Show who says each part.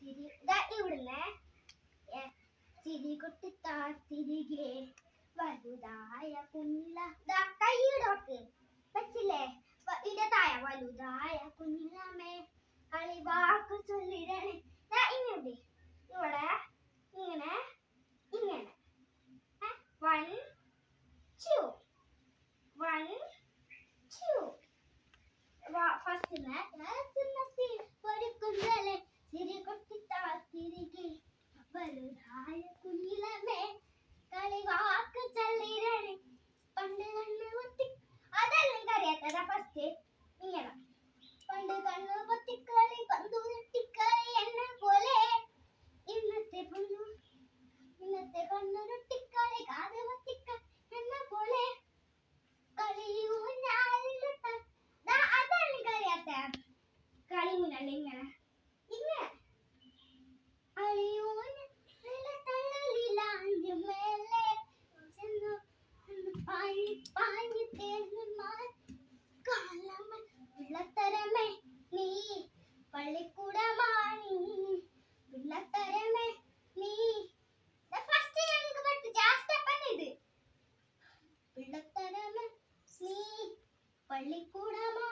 Speaker 1: ചിരി ചിരികൊട്ടി താൻ തിരികെ വലുതായ കുഞ്ഞില. കൈയിടോട്ട് വെച്ചില്ലേ ഇടതായ വലുതായ കുഞ്ഞിലമേ. കളിവാക്കു ചൊല്ലി. बलराय कुलिलमे ಕಳಿಗಾಕ ಚಲ್ಲಿರಣೆ ಪಂಡಗಣ್ಣು ಒತ್ತಿ ಅದಲ್ಲ ಕರೆಯತ್ತದ ಫಸ್ಟೇ ನೀಯನ விளத்தரமே நீ. பள்ளிக்கூடமாணி விளத்தரமே நீ. ஃபர்ஸ்ட் எனக்கு பட்டு ஜாஸ்தி விளத்தரமே நீ. பள்ளிக்கூடமா